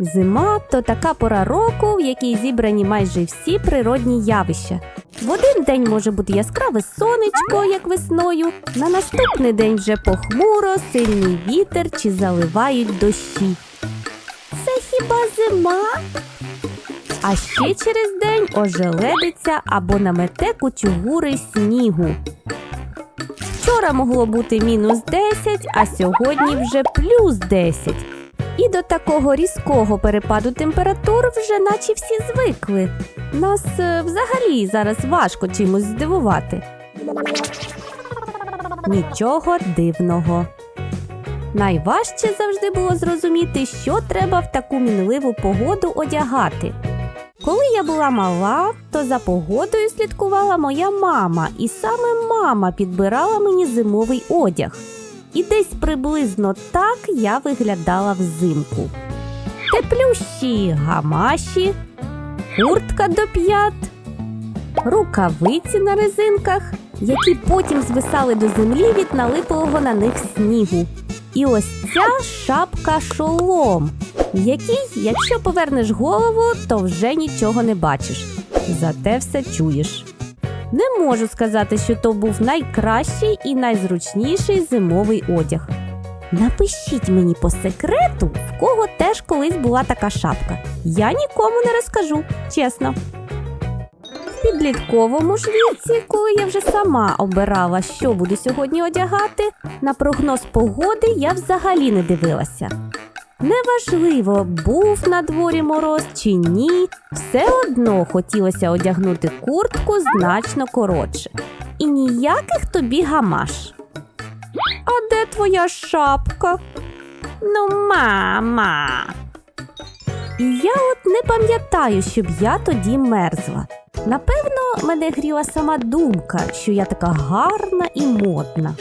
Зима то така пора року, в якій зібрані майже всі природні явища. В один день може бути яскраве сонечко, як весною, на наступний день вже похмуро, сильний вітер чи заливають дощі. Це хіба зима? А ще через день ожеледиться або намете кучугури снігу. Вчора могло бути мінус 10, а сьогодні вже плюс 10. І до такого різкого перепаду температур вже наче всі звикли. Нас е, взагалі зараз важко чимось здивувати. Нічого дивного. Найважче завжди було зрозуміти, що треба в таку мінливу погоду одягати. Коли я була мала, то за погодою слідкувала моя мама, і саме мама підбирала мені зимовий одяг. І десь приблизно так я виглядала взимку. Теплющі гамаші, куртка до п'ят, рукавиці на резинках, які потім звисали до землі від налиплого на них снігу. І ось ця шапка шолом, який, якщо повернеш голову, то вже нічого не бачиш. Зате все чуєш. Не можу сказати, що то був найкращий і найзручніший зимовий одяг. Напишіть мені по секрету, в кого теж колись була така шапка. Я нікому не розкажу, чесно. В підлітковому ж віці, коли я вже сама обирала, що буду сьогодні одягати, на прогноз погоди я взагалі не дивилася. Неважливо, був на дворі мороз чи ні, все одно хотілося одягнути куртку значно коротше. І ніяких тобі гамаш. А де твоя шапка? Ну, мама. І я от не пам'ятаю, щоб я тоді мерзла. Напевно, мене гріла сама думка, що я така гарна і модна.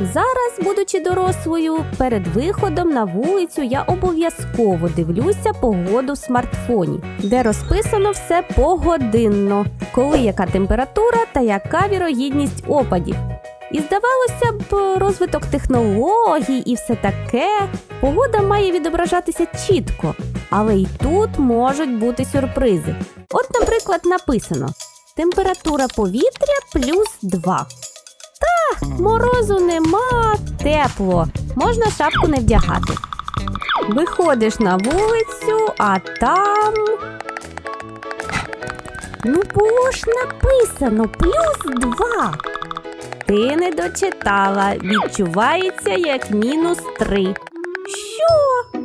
Зараз, будучи дорослою, перед виходом на вулицю я обов'язково дивлюся погоду в смартфоні, де розписано все погодинно, коли яка температура та яка вірогідність опадів. І здавалося б, розвиток технологій і все таке, погода має відображатися чітко, але й тут можуть бути сюрпризи. От, наприклад, написано: температура повітря плюс 2. Морозу нема, тепло, можна шапку не вдягати. Виходиш на вулицю, а там. Ну, було ж написано плюс два. Ти не дочитала, відчувається як мінус три. Що?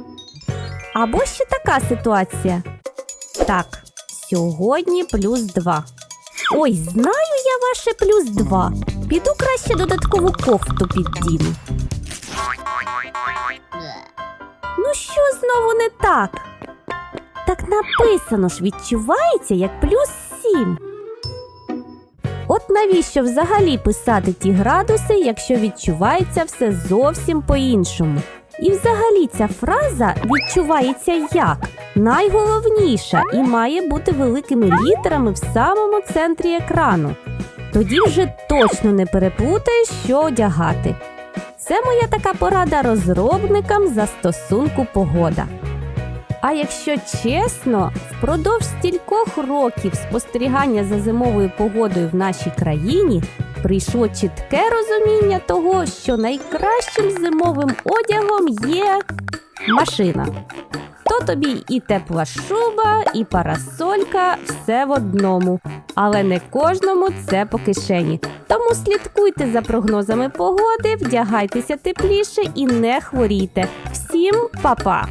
Або ще така ситуація. Так, сьогодні плюс два. Ой, знаю я ваше плюс два. Піду краще додаткову кофту піддіну. Ну що знову не так? Так написано ж відчувається як плюс сім. От навіщо взагалі писати ті градуси, якщо відчувається все зовсім по-іншому? І взагалі ця фраза відчувається як найголовніша і має бути великими літерами в самому центрі екрану. Тоді вже точно не переплутаєш, що одягати. Це моя така порада розробникам застосунку погода. А якщо чесно, впродовж стількох років спостерігання за зимовою погодою в нашій країні прийшло чітке розуміння того, що найкращим зимовим одягом є машина. То тобі і тепла шуба, і парасолька все в одному. Але не кожному це по кишені. Тому слідкуйте за прогнозами погоди, вдягайтеся тепліше і не хворійте. Всім па-па!